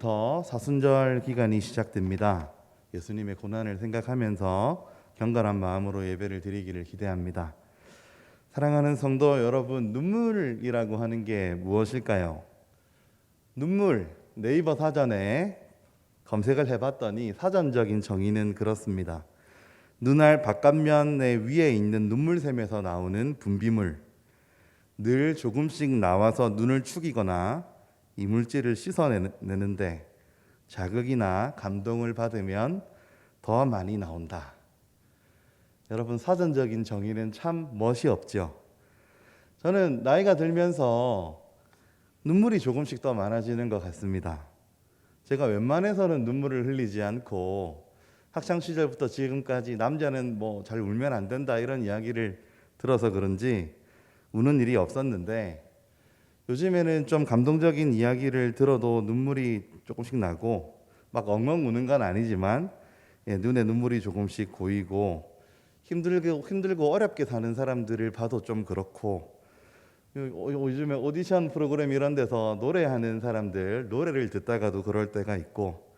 오늘부터 사순절 기간이 시작됩니다. 예수님의 고난을 생각하면서 경건한 마음으로 예배를 드리기를 기대합니다. 사랑하는 성도 여러분, 눈물이라고 하는 게 무엇일까요? 눈물 네이버 사전에 검색을 해봤더니 사전적인 정의는 그렇습니다. 눈알 바깥면의 위에 있는 눈물샘에서 나오는 분비물, 늘 조금씩 나와서 눈을 축이거나 이물질을 씻어내는데 자극이나 감동을 받으면 더 많이 나온다. 여러분 사전적인 정의는 참 멋이 없죠. 저는 나이가 들면서 눈물이 조금씩 더 많아지는 것 같습니다. 제가 웬만해서는 눈물을 흘리지 않고 학창 시절부터 지금까지 남자는 뭐 잘 울면 안 된다 이런 이야기를 들어서 그런지 우는 일이 없었는데 요즘에는 좀 감동적인 이야기를 들어도 눈물이 조금씩 나고 막 엉엉 우는 건 아니지만 예, 눈에 눈물이 조금씩 고이고 힘들고 힘들고 어렵게 사는 사람들을 봐도 좀 그렇고 요- 요즘에 오디션 프로그램 이런 데서 노래하는 사람들 노래를 듣다가도 그럴 때가 있고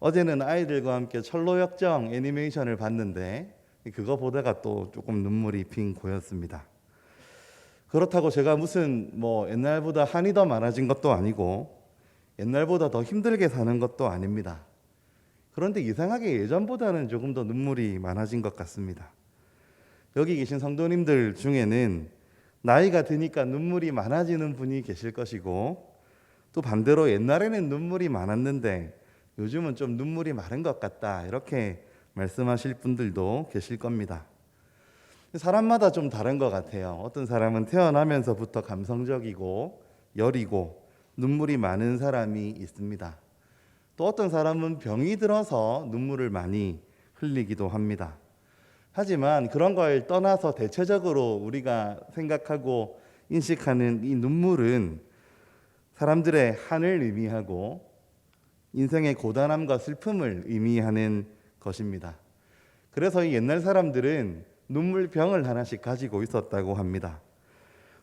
어제는 아이들과 함께 철로 역정 애니메이션을 봤는데 그거 보다가 또 조금 눈물이 핑 고였습니다. 그렇다고 제가 무슨 뭐 옛날보다 한이 더 많아진 것도 아니고 옛날보다 더 힘들게 사는 것도 아닙니다. 그런데 이상하게 예전보다는 조금 더 눈물이 많아진 것 같습니다. 여기 계신 성도님들 중에는 나이가 드니까 눈물이 많아지는 분이 계실 것이고 또 반대로 옛날에는 눈물이 많았는데 요즘은 좀 눈물이 마른 것 같다 이렇게 말씀하실 분들도 계실 겁니다. 사람마다 좀 다른 것 같아요. 어떤 사람은 태어나면서부터 감성적이고 여리고 눈물이 많은 사람이 있습니다. 또 어떤 사람은 병이 들어서 눈물을 많이 흘리기도 합니다. 하지만 그런 걸 떠나서 대체적으로 우리가 생각하고 인식하는 이 눈물은 사람들의 한을 의미하고 인생의 고단함과 슬픔을 의미하는 것입니다. 그래서 이 옛날 사람들은 눈물병을 하나씩 가지고 있었다고 합니다.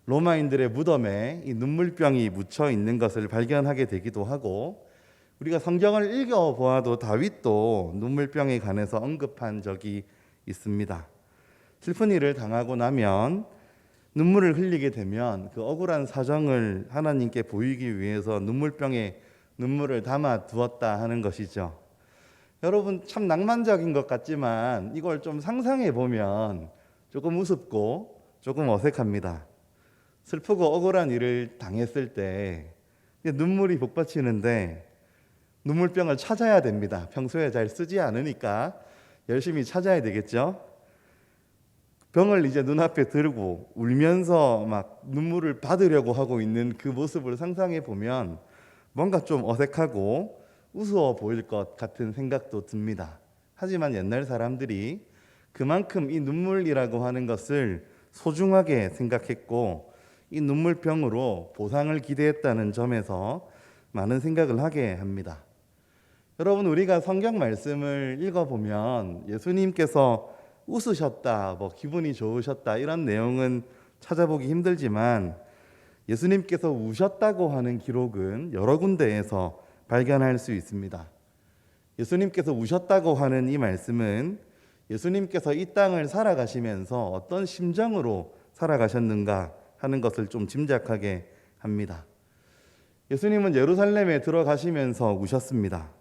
로마인들의 무덤에 이 눈물병이 묻혀 있는 것을 발견하게 되기도 하고 우리가 성경을 읽어 보아도 다윗도 눈물병에 관해서 언급한 적이 있습니다. 슬픈 일을 당하고 나면 눈물을 흘리게 되면 그 억울한 사정을 하나님께 보이기 위해서 눈물병에 눈물을 담아 두었다 하는 것이죠. 여러분 참 낭만적인 것 같지만 이걸 좀 상상해 보면 조금 우습고 조금 어색합니다. 슬프고 억울한 일을 당했을 때 눈물이 복받치는데 눈물병을 찾아야 됩니다. 평소에 잘 쓰지 않으니까 열심히 찾아야 되겠죠. 병을 이제 눈앞에 들고 울면서 막 눈물을 받으려고 하고 있는 그 모습을 상상해 보면 뭔가 좀 어색하고 우스워 보일 것 같은 생각도 듭니다. 하지만 옛날 사람들이 그만큼 이 눈물이라고 하는 것을 소중하게 생각했고 이 눈물병으로 보상을 기대했다는 점에서 많은 생각을 하게 합니다. 여러분 우리가 성경 말씀을 읽어보면 예수님께서 웃으셨다, 뭐 기분이 좋으셨다 이런 내용은 찾아보기 힘들지만 예수님께서 우셨다고 하는 기록은 여러 군데에서 발견할 수 있습니다. 예수님께서 우셨다고 하는 이 말씀은 예수님께서 이 땅을 살아가시면서 어떤 심정으로 살아가셨는가 하는 것을 좀 짐작하게 합니다. 예수님은 예루살렘에 들어가시면서 우셨습니다.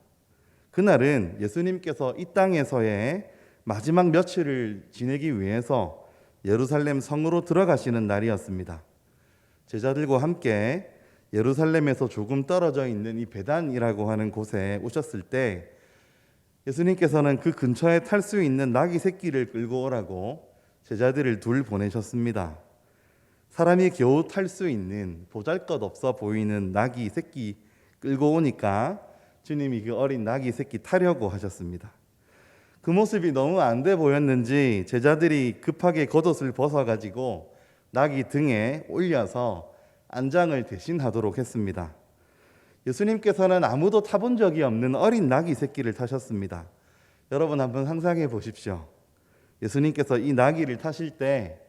그날은 예수님께서 이 땅에서의 마지막 며칠을 지내기 위해서 예루살렘 성으로 들어가시는 날이었습니다. 제자들과 함께 예루살렘에서 조금 떨어져 있는 이 베단이라고 하는 곳에 오셨을 때 예수님께서는 그 근처에 탈 수 있는 나귀 새끼를 끌고 오라고 제자들을 둘 보내셨습니다. 사람이 겨우 탈 수 있는 보잘것 없어 보이는 나귀 새끼 끌고 오니까 주님이 그 어린 나귀 새끼 타려고 하셨습니다. 그 모습이 너무 안 돼 보였는지 제자들이 급하게 겉옷을 벗어 가지고 나귀 등에 올려서 안장을 대신하도록 했습니다. 예수님께서는 아무도 타본 적이 없는 어린 나귀 새끼를 타셨습니다. 여러분 한번 상상해 보십시오. 예수님께서 이 나귀를 타실 때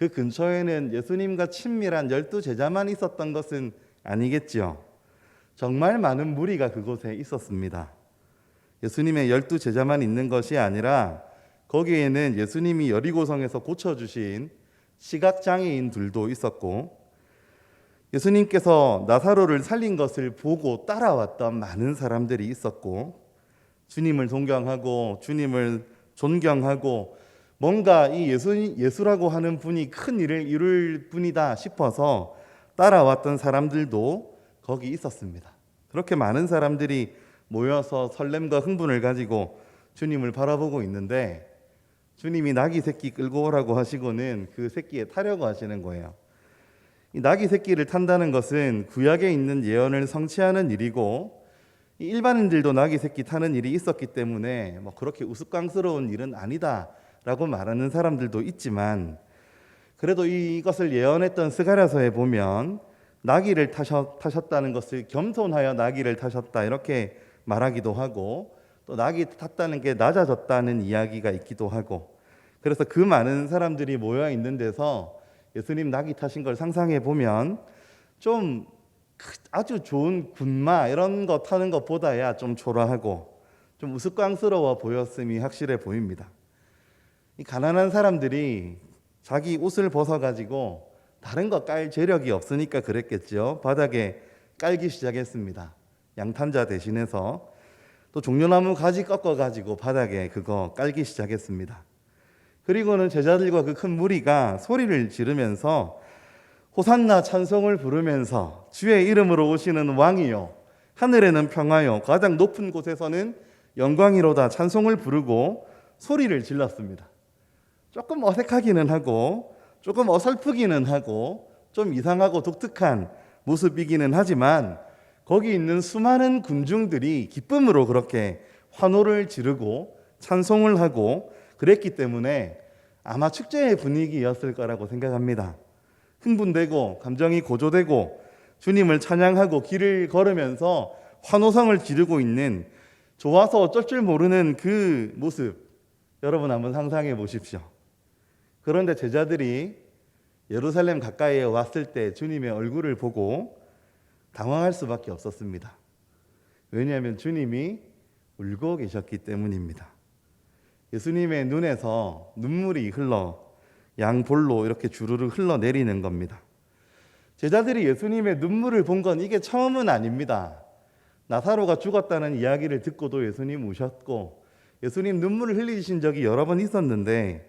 그 근처에는 예수님과 친밀한 열두 제자만 있었던 것은 아니겠지요. 정말 많은 무리가 그곳에 있었습니다. 예수님의 열두 제자만 있는 것이 아니라 거기에는 예수님이 여리고성에서 고쳐주신 시각장애인들도 있었고 예수님께서 나사로를 살린 것을 보고 따라왔던 많은 사람들이 있었고 주님을 존경하고 주님을 존경하고 뭔가 이 예수, 예수라고 하는 분이 큰 일을 이룰 분이다 싶어서 따라왔던 사람들도 거기 있었습니다. 그렇게 많은 사람들이 모여서 설렘과 흥분을 가지고 주님을 바라보고 있는데 주님이 나귀 새끼 끌고 오라고 하시고는 그 새끼에 타려고 하시는 거예요. 이 나귀 새끼를 탄다는 것은 구약에 있는 예언을 성취하는 일이고 이 일반인들도 나귀 새끼 타는 일이 있었기 때문에 뭐 그렇게 우스꽝스러운 일은 아니다라고 말하는 사람들도 있지만 그래도 이것을 예언했던 스가랴서에 보면 나귀를 타셨, 타셨다는 것을 겸손하여 나귀를 타셨다 이렇게 말하기도 하고 또 낙이 탔다는 게 낮아졌다는 이야기가 있기도 하고 그래서 그 많은 사람들이 모여 있는 데서 예수님 낙이 타신 걸 상상해 보면 좀 아주 좋은 군마 이런 거 타는 것보다야 좀 초라하고 좀 우스꽝스러워 보였음이 확실해 보입니다. 이 가난한 사람들이 자기 옷을 벗어 가지고 다른 거 깔 재력이 없으니까 그랬겠죠. 바닥에 깔기 시작했습니다. 양탄자 대신해서 또 종려나무 가지 꺾어 가지고 바닥에 그거 깔기 시작했습니다. 그리고는 제자들과 그 큰 무리가 소리를 지르면서 호산나 찬송을 부르면서 주의 이름으로 오시는 왕이요 하늘에는 평화요 가장 높은 곳에서는 영광이로다 찬송을 부르고 소리를 질렀습니다. 조금 어색하기는 하고 조금 어설프기는 하고 좀 이상하고 독특한 모습이기는 하지만 거기 있는 수많은 군중들이 기쁨으로 그렇게 환호를 지르고 찬송을 하고 그랬기 때문에 아마 축제의 분위기였을 거라고 생각합니다. 흥분되고 감정이 고조되고 주님을 찬양하고 길을 걸으면서 환호성을 지르고 있는 좋아서 어쩔 줄 모르는 그 모습 여러분 한번 상상해 보십시오. 그런데 제자들이 예루살렘 가까이에 왔을 때 주님의 얼굴을 보고 당황할 수밖에 없었습니다. 왜냐하면 주님이 울고 계셨기 때문입니다. 예수님의 눈에서 눈물이 흘러 양볼로 이렇게 주르르 흘러내리는 겁니다. 제자들이 예수님의 눈물을 본 건 이게 처음은 아닙니다. 나사로가 죽었다는 이야기를 듣고도 예수님 우셨고 예수님 눈물을 흘리신 적이 여러 번 있었는데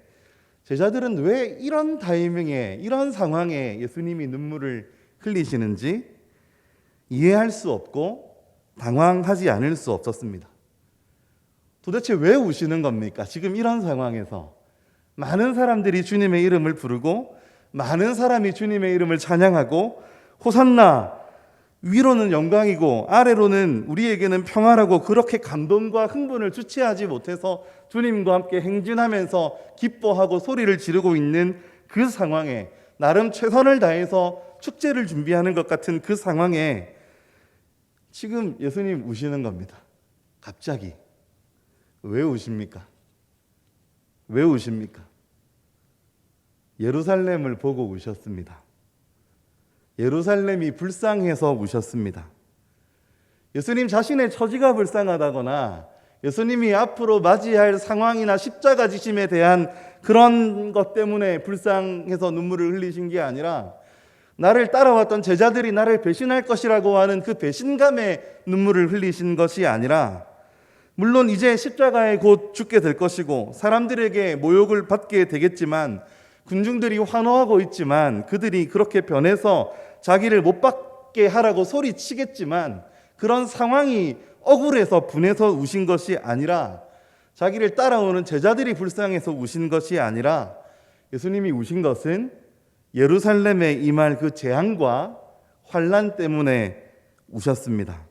제자들은 왜 이런 타이밍에 이런 상황에 예수님이 눈물을 흘리시는지 이해할 수 없고 당황하지 않을 수 없었습니다. 도대체 왜 우시는 겁니까? 지금 이런 상황에서 많은 사람들이 주님의 이름을 부르고 많은 사람이 주님의 이름을 찬양하고 호산나 위로는 영광이고 아래로는 우리에게는 평화라고 그렇게 감동과 흥분을 주체하지 못해서 주님과 함께 행진하면서 기뻐하고 소리를 지르고 있는 그 상황에 나름 최선을 다해서 축제를 준비하는 것 같은 그 상황에 지금 예수님 우시는 겁니다. 갑자기 왜 우십니까? 왜 우십니까? 예루살렘을 보고 우셨습니다. 예루살렘이 불쌍해서 우셨습니다. 예수님 자신의 처지가 불쌍하다거나 예수님이 앞으로 맞이할 상황이나 십자가 지심에 대한 그런 것 때문에 불쌍해서 눈물을 흘리신 게 아니라 나를 따라왔던 제자들이 나를 배신할 것이라고 하는 그 배신감에 눈물을 흘리신 것이 아니라 물론 이제 십자가에 곧 죽게 될 것이고 사람들에게 모욕을 받게 되겠지만 군중들이 환호하고 있지만 그들이 그렇게 변해서 자기를 못 받게 하라고 소리치겠지만 그런 상황이 억울해서 분해서 우신 것이 아니라 자기를 따라오는 제자들이 불쌍해서 우신 것이 아니라 예수님이 우신 것은 예루살렘에 임할 그 재앙과 환란 때문에 우셨습니다.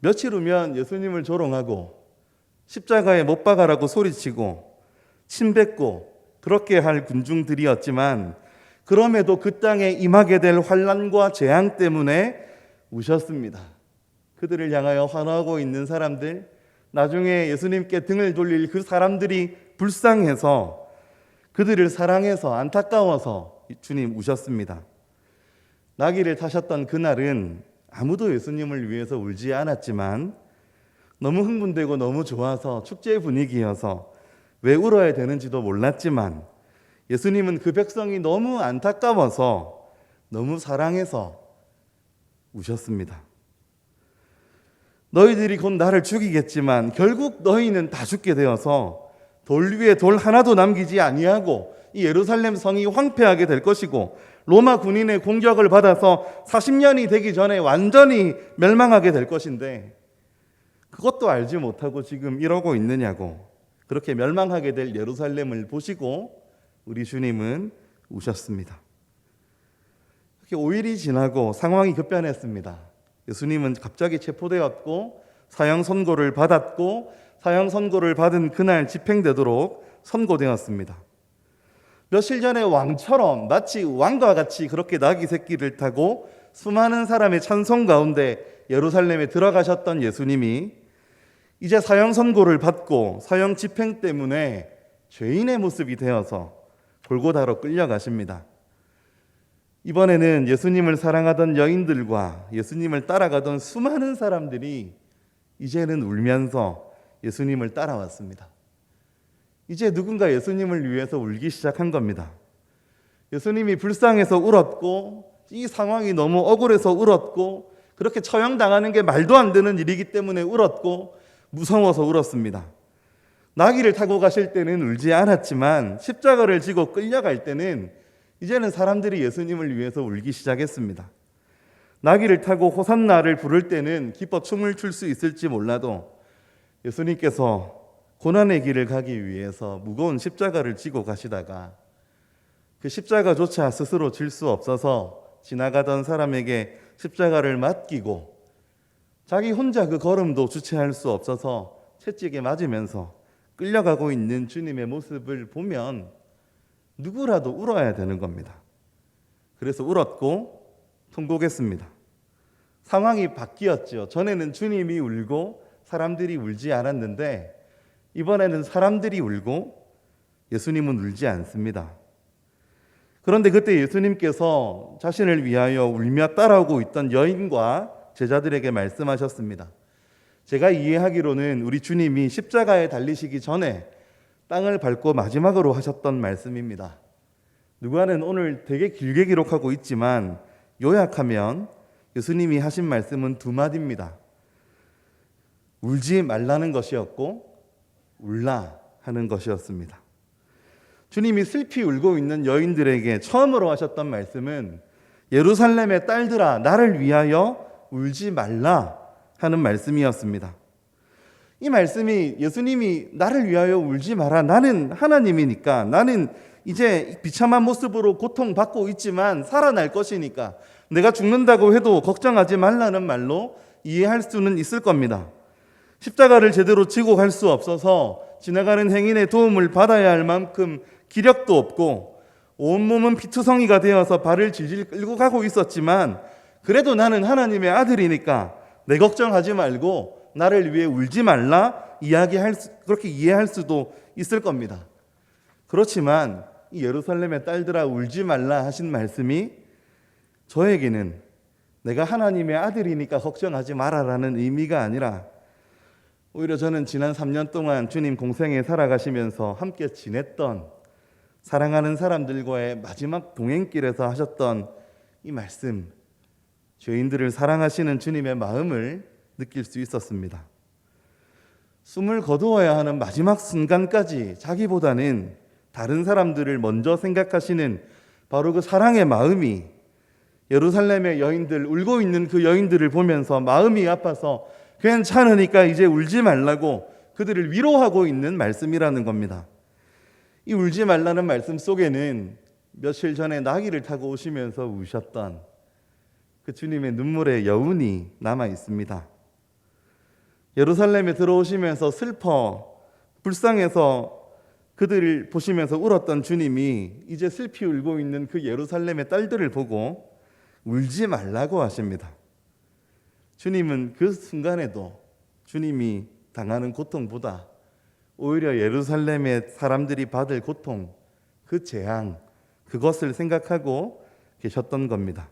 며칠 후면 예수님을 조롱하고 십자가에 못 박아라고 소리치고 침뱉고 그렇게 할 군중들이었지만 그럼에도 그 땅에 임하게 될 환란과 재앙 때문에 우셨습니다. 그들을 향하여 환호하고 있는 사람들, 나중에 예수님께 등을 돌릴 그 사람들이 불쌍해서 그들을 사랑해서 안타까워서 주님 우셨습니다. 나귀를 타셨던 그날은 아무도 예수님을 위해서 울지 않았지만 너무 흥분되고 너무 좋아서 축제 분위기여서 왜 울어야 되는지도 몰랐지만 예수님은 그 백성이 너무 안타까워서 너무 사랑해서 우셨습니다. 너희들이 곧 나를 죽이겠지만 결국 너희는 다 죽게 되어서 돌 위에 돌 하나도 남기지 아니하고 이 예루살렘 성이 황폐하게 될 것이고 로마 군인의 공격을 받아서 40년이 되기 전에 완전히 멸망하게 될 것인데 그것도 알지 못하고 지금 이러고 있느냐고 그렇게 멸망하게 될 예루살렘을 보시고 우리 주님은 우셨습니다. 이렇게 5일이 지나고 상황이 급변했습니다. 예수님은 갑자기 체포되었고 사형 선고를 받았고 사형 선고를 받은 그날 집행되도록 선고되었습니다. 며칠 전에 왕처럼 마치 왕과 같이 그렇게 나귀 새끼를 타고 수많은 사람의 찬송 가운데 예루살렘에 들어가셨던 예수님이 이제 사형 선고를 받고 사형 집행 때문에 죄인의 모습이 되어서 골고다로 끌려가십니다. 이번에는 예수님을 사랑하던 여인들과 예수님을 따라가던 수많은 사람들이 이제는 울면서 예수님을 따라왔습니다. 이제 누군가 예수님을 위해서 울기 시작한 겁니다. 예수님이 불쌍해서 울었고 이 상황이 너무 억울해서 울었고 그렇게 처형당하는 게 말도 안 되는 일이기 때문에 울었고 무서워서 울었습니다. 나귀를 타고 가실 때는 울지 않았지만 십자가를 지고 끌려갈 때는 이제는 사람들이 예수님을 위해서 울기 시작했습니다. 나귀를 타고 호산나를 부를 때는 기뻐 춤을 출 수 있을지 몰라도 예수님께서 고난의 길을 가기 위해서 무거운 십자가를 지고 가시다가 그 십자가조차 스스로 질 수 없어서 지나가던 사람에게 십자가를 맡기고 자기 혼자 그 걸음도 주체할 수 없어서 채찍에 맞으면서 끌려가고 있는 주님의 모습을 보면 누구라도 울어야 되는 겁니다. 그래서 울었고 통곡했습니다. 상황이 바뀌었죠. 전에는 주님이 울고 사람들이 울지 않았는데 이번에는 사람들이 울고 예수님은 울지 않습니다. 그런데 그때 예수님께서 자신을 위하여 울며 따라오고 있던 여인과 제자들에게 말씀하셨습니다. 제가 이해하기로는 우리 주님이 십자가에 달리시기 전에 땅을 밟고 마지막으로 하셨던 말씀입니다. 누가는 오늘 되게 길게 기록하고 있지만 요약하면 예수님이 하신 말씀은 두 마디입니다. 울지 말라는 것이었고 울라 하는 것이었습니다. 주님이 슬피 울고 있는 여인들에게 처음으로 하셨던 말씀은 예루살렘의 딸들아 나를 위하여 울지 말라 하는 말씀이었습니다. 이 말씀이 예수님이 나를 위하여 울지 마라. 나는 하나님이니까. 나는 이제 비참한 모습으로 고통받고 있지만 살아날 것이니까. 내가 죽는다고 해도 걱정하지 말라는 말로 이해할 수는 있을 겁니다. 십자가를 제대로 지고 갈 수 없어서 지나가는 행인의 도움을 받아야 할 만큼 기력도 없고 온몸은 피투성이가 되어서 발을 질질 끌고 가고 있었지만 그래도 나는 하나님의 아들이니까 내 걱정하지 말고 나를 위해 울지 말라 이야기할 수, 그렇게 이해할 수도 있을 겁니다. 그렇지만 이 예루살렘의 딸들아 울지 말라 하신 말씀이 저에게는 내가 하나님의 아들이니까 걱정하지 마라라는 의미가 아니라 오히려 저는 지난 3년 동안 주님 공생에 살아가시면서 함께 지냈던 사랑하는 사람들과의 마지막 동행길에서 하셨던 이 말씀 죄인들을 사랑하시는 주님의 마음을 느낄 수 있었습니다. 숨을 거두어야 하는 마지막 순간까지 자기보다는 다른 사람들을 먼저 생각하시는 바로 그 사랑의 마음이 예루살렘의 여인들 울고 있는 그 여인들을 보면서 마음이 아파서 괜찮으니까 이제 울지 말라고 그들을 위로하고 있는 말씀이라는 겁니다. 이 울지 말라는 말씀 속에는 며칠 전에 나귀를 타고 오시면서 우셨던 그 주님의 눈물의 여운이 남아 있습니다. 예루살렘에 들어오시면서 슬퍼 불쌍해서 그들을 보시면서 울었던 주님이 이제 슬피 울고 있는 그 예루살렘의 딸들을 보고 울지 말라고 하십니다. 주님은 그 순간에도 주님이 당하는 고통보다 오히려 예루살렘의 사람들이 받을 고통, 그 재앙, 그것을 생각하고 계셨던 겁니다.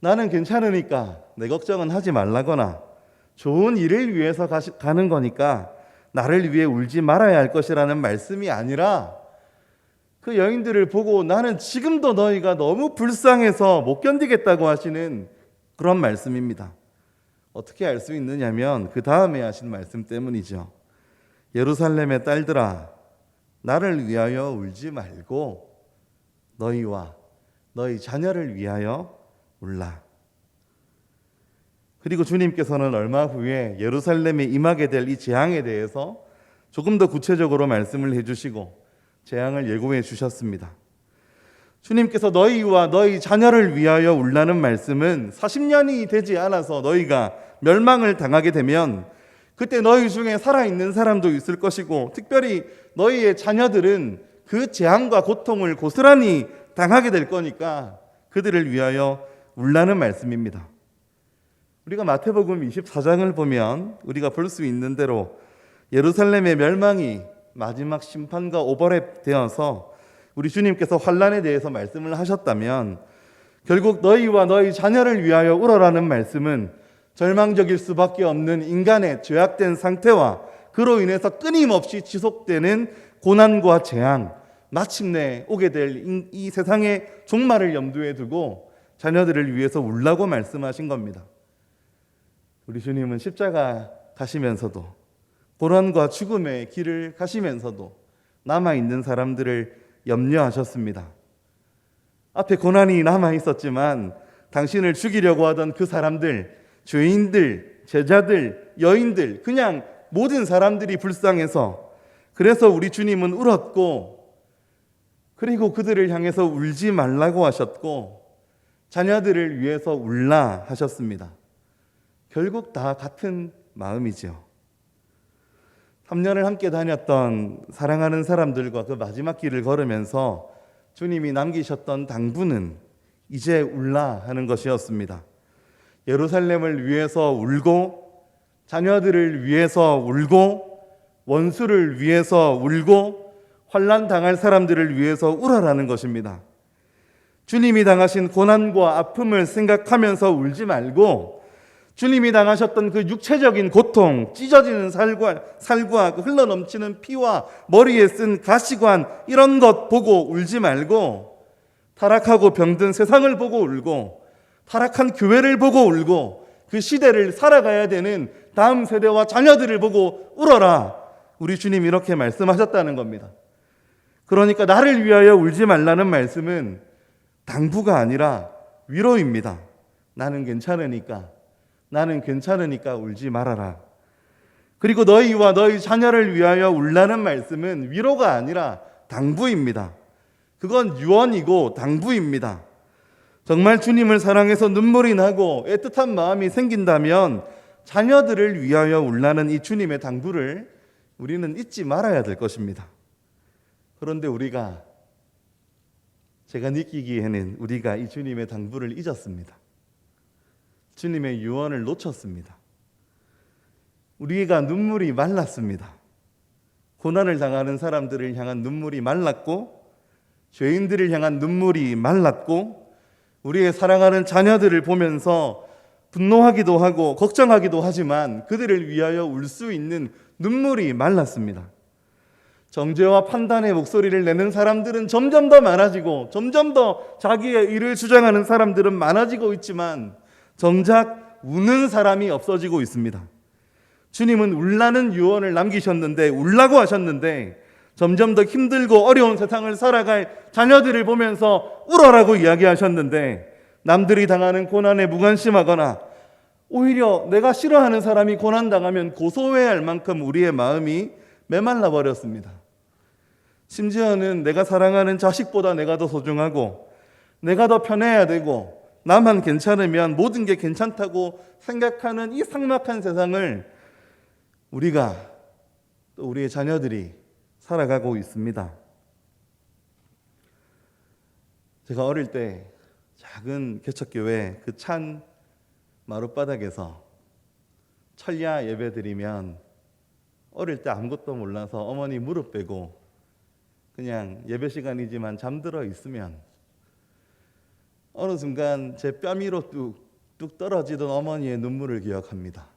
나는 괜찮으니까 내 걱정은 하지 말라거나 좋은 일을 위해서 가시, 가는 거니까 나를 위해 울지 말아야 할 것이라는 말씀이 아니라 그 여인들을 보고 나는 지금도 너희가 너무 불쌍해서 못 견디겠다고 하시는 그런 말씀입니다. 어떻게 알 수 있느냐면 그 다음에 하신 말씀 때문이죠. 예루살렘의 딸들아 나를 위하여 울지 말고 너희와 너희 자녀를 위하여 울라. 그리고 주님께서는 얼마 후에 예루살렘에 임하게 될 이 재앙에 대해서 조금 더 구체적으로 말씀을 해주시고 재앙을 예고해 주셨습니다. 주님께서 너희와 너희 자녀를 위하여 울라는 말씀은 40년이 되지 않아서 너희가 멸망을 당하게 되면 그때 너희 중에 살아있는 사람도 있을 것이고 특별히 너희의 자녀들은 그 재앙과 고통을 고스란히 당하게 될 거니까 그들을 위하여 울라는 말씀입니다. 우리가 마태복음 24장을 보면 우리가 볼 수 있는 대로 예루살렘의 멸망이 마지막 심판과 오버랩 되어서 우리 주님께서 환란에 대해서 말씀을 하셨다면 결국 너희와 너희 자녀를 위하여 울어라는 말씀은 절망적일 수밖에 없는 인간의 죄악된 상태와 그로 인해서 끊임없이 지속되는 고난과 재앙, 마침내 오게 될 이 세상의 종말을 염두에 두고 자녀들을 위해서 울라고 말씀하신 겁니다. 우리 주님은 십자가 가시면서도 고난과 죽음의 길을 가시면서도 남아 있는 사람들을 염려하셨습니다. 앞에 고난이 남아 있었지만 당신을 죽이려고 하던 그 사람들, 죄인들, 제자들, 여인들, 그냥 모든 사람들이 불쌍해서 그래서 우리 주님은 울었고 그리고 그들을 향해서 울지 말라고 하셨고 자녀들을 위해서 울라 하셨습니다. 결국 다 같은 마음이죠. 3년을 함께 다녔던 사랑하는 사람들과 그 마지막 길을 걸으면서 주님이 남기셨던 당부는 이제 울라 하는 것이었습니다. 예루살렘을 위해서 울고 자녀들을 위해서 울고 원수를 위해서 울고 환란 당할 사람들을 위해서 울어라는 것입니다. 주님이 당하신 고난과 아픔을 생각하면서 울지 말고 주님이 당하셨던 그 육체적인 고통, 찢어지는 살과, 살과 그 흘러넘치는 피와 머리에 쓴 가시관, 이런 것 보고 울지 말고, 타락하고 병든 세상을 보고 울고, 타락한 교회를 보고 울고, 그 시대를 살아가야 되는 다음 세대와 자녀들을 보고 울어라. 우리 주님 이렇게 말씀하셨다는 겁니다. 그러니까 나를 위하여 울지 말라는 말씀은 당부가 아니라 위로입니다. 나는 괜찮으니까. 나는 괜찮으니까 울지 말아라. 그리고 너희와 너희 자녀를 위하여 울라는 말씀은 위로가 아니라 당부입니다. 그건 유언이고 당부입니다. 정말 주님을 사랑해서 눈물이 나고 애틋한 마음이 생긴다면 자녀들을 위하여 울라는 이 주님의 당부를 우리는 잊지 말아야 될 것입니다. 그런데 우리가 제가 느끼기에는 우리가 이 주님의 당부를 잊었습니다. 주님의 유언을 놓쳤습니다. 우리가 눈물이 말랐습니다. 고난을 당하는 사람들을 향한 눈물이 말랐고, 죄인들을 향한 눈물이 말랐고, 우리의 사랑하는 자녀들을 보면서 분노하기도 하고 걱정하기도 하지만 그들을 위하여 울 수 있는 눈물이 말랐습니다. 정죄와 판단의 목소리를 내는 사람들은 점점 더 많아지고 점점 더 자기의 의를 주장하는 사람들은 많아지고 있지만 정작 우는 사람이 없어지고 있습니다. 주님은 울라는 유언을 남기셨는데 울라고 하셨는데 점점 더 힘들고 어려운 세상을 살아갈 자녀들을 보면서 울어라고 이야기하셨는데 남들이 당하는 고난에 무관심하거나 오히려 내가 싫어하는 사람이 고난 당하면 고소해야 할 만큼 우리의 마음이 메말라 버렸습니다. 심지어는 내가 사랑하는 자식보다 내가 더 소중하고 내가 더 편해야 되고 나만 괜찮으면 모든 게 괜찮다고 생각하는 이 삭막한 세상을 우리가 또 우리의 자녀들이 살아가고 있습니다. 제가 어릴 때 작은 개척교회 그 찬 마룻바닥에서 철야 예배 드리면 어릴 때 아무것도 몰라서 어머니 무릎 빼고 그냥 예배 시간이지만 잠들어 있으면 어느 순간 제 뺨 위로 뚝뚝 떨어지던 어머니의 눈물을 기억합니다.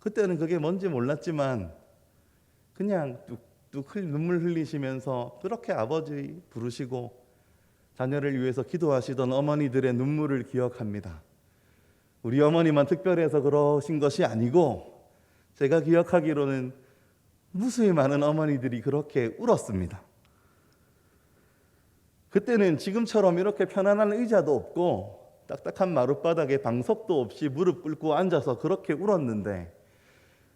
그때는 그게 뭔지 몰랐지만 그냥 뚝뚝 흘- 눈물 흘리시면서 그렇게 아버지 부르시고 자녀를 위해서 기도하시던 어머니들의 눈물을 기억합니다. 우리 어머니만 특별해서 그러신 것이 아니고 제가 기억하기로는 무수히 많은 어머니들이 그렇게 울었습니다. 그때는 지금처럼 이렇게 편안한 의자도 없고 딱딱한 마룻바닥에 방석도 없이 무릎 꿇고 앉아서 그렇게 울었는데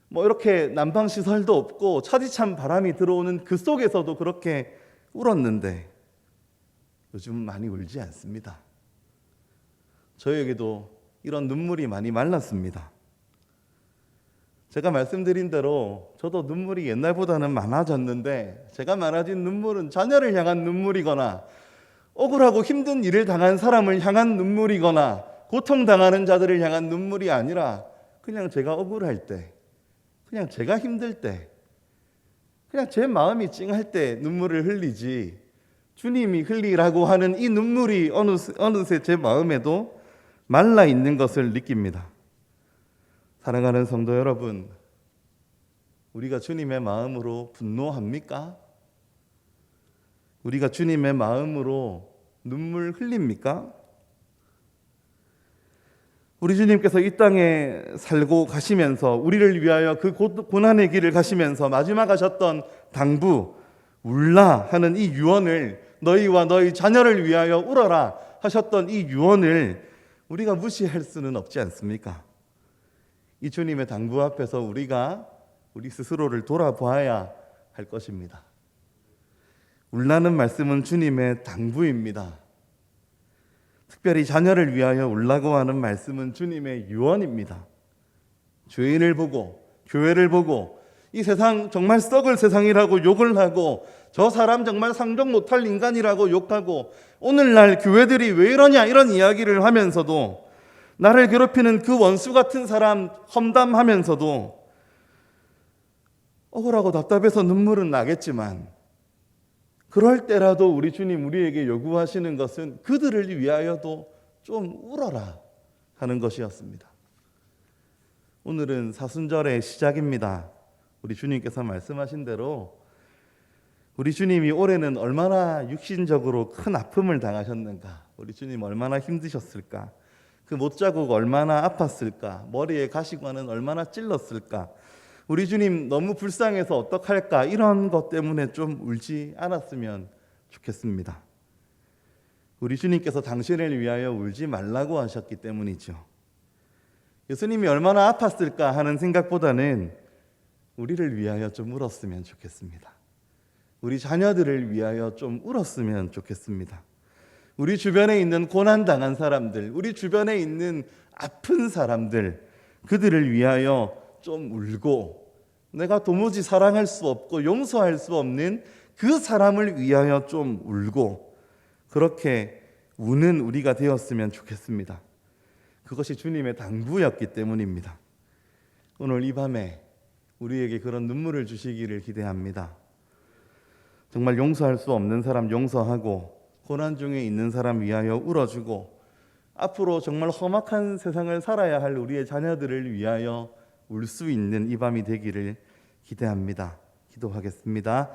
뭐 이렇게 난방 시설도 없고 차디찬 바람이 들어오는 그 속에서도 그렇게 울었는데 요즘 많이 울지 않습니다. 저에게도 이런 눈물이 많이 말랐습니다. 제가 말씀드린 대로 저도 눈물이 옛날보다는 많아졌는데 제가 많아진 눈물은 자녀를 향한 눈물이거나 억울하고 힘든 일을 당한 사람을 향한 눈물이거나 고통당하는 자들을 향한 눈물이 아니라 그냥 제가 억울할 때, 그냥 제가 힘들 때, 그냥 제 마음이 찡할 때 눈물을 흘리지 주님이 흘리라고 하는 이 눈물이 어느새, 어느새 제 마음에도 말라 있는 것을 느낍니다. 사랑하는 성도 여러분, 우리가 주님의 마음으로 분노합니까? 우리가 주님의 마음으로 눈물 흘립니까? 우리 주님께서 이 땅에 살고 가시면서 우리를 위하여 그 고- 고난의 길을 가시면서 마지막 하셨던 당부 울라 하는 이 유언을 너희와 너희 자녀를 위하여 울어라 하셨던 이 유언을 우리가 무시할 수는 없지 않습니까? 이 주님의 당부 앞에서 우리가 우리 스스로를 돌아보아야 할 것입니다. 울라는 말씀은 주님의 당부입니다. 특별히 자녀를 위하여 울라고 하는 말씀은 주님의 유언입니다. 죄인을 보고 교회를 보고 이 세상 정말 썩을 세상이라고 욕을 하고 저 사람 정말 상종 못할 인간이라고 욕하고 오늘날 교회들이 왜 이러냐 이런 이야기를 하면서도 나를 괴롭히는 그 원수 같은 사람 험담하면서도 억울하고 답답해서 눈물은 나겠지만 그럴 때라도 우리 주님 우리에게 요구하시는 것은 그들을 위하여도 좀 울어라 하는 것이었습니다. 오늘은 사순절의 시작입니다. 우리 주님께서 말씀하신 대로 우리 주님이 올해는 얼마나 육신적으로 큰 아픔을 당하셨는가? 우리 주님 얼마나 힘드셨을까? 그 못자국 얼마나 아팠을까? 머리에 가시관은 얼마나 찔렀을까? 우리 주님 너무 불쌍해서 어떡할까? 이런 것 때문에 좀 울지 않았으면 좋겠습니다. 우리 주님께서 당신을 위하여 울지 말라고 하셨기 때문이죠. 예수님이 얼마나 아팠을까 하는 생각보다는 우리를 위하여 좀 울었으면 좋겠습니다. 우리 자녀들을 위하여 좀 울었으면 좋겠습니다. 우리 주변에 있는 고난 당한 사람들, 우리 주변에 있는 아픈 사람들, 그들을 위하여 좀 울고 내가 도무지 사랑할 수 없고 용서할 수 없는 그 사람을 위하여 좀 울고 그렇게 우는 우리가 되었으면 좋겠습니다. 그것이 주님의 당부였기 때문입니다. 오늘 이 밤에 우리에게 그런 눈물을 주시기를 기대합니다. 정말 용서할 수 없는 사람 용서하고 고난 중에 있는 사람 위하여 울어주고 앞으로 정말 험악한 세상을 살아야 할 우리의 자녀들을 위하여 울 수 있는 이 밤이 되기를 기대합니다. 기도하겠습니다.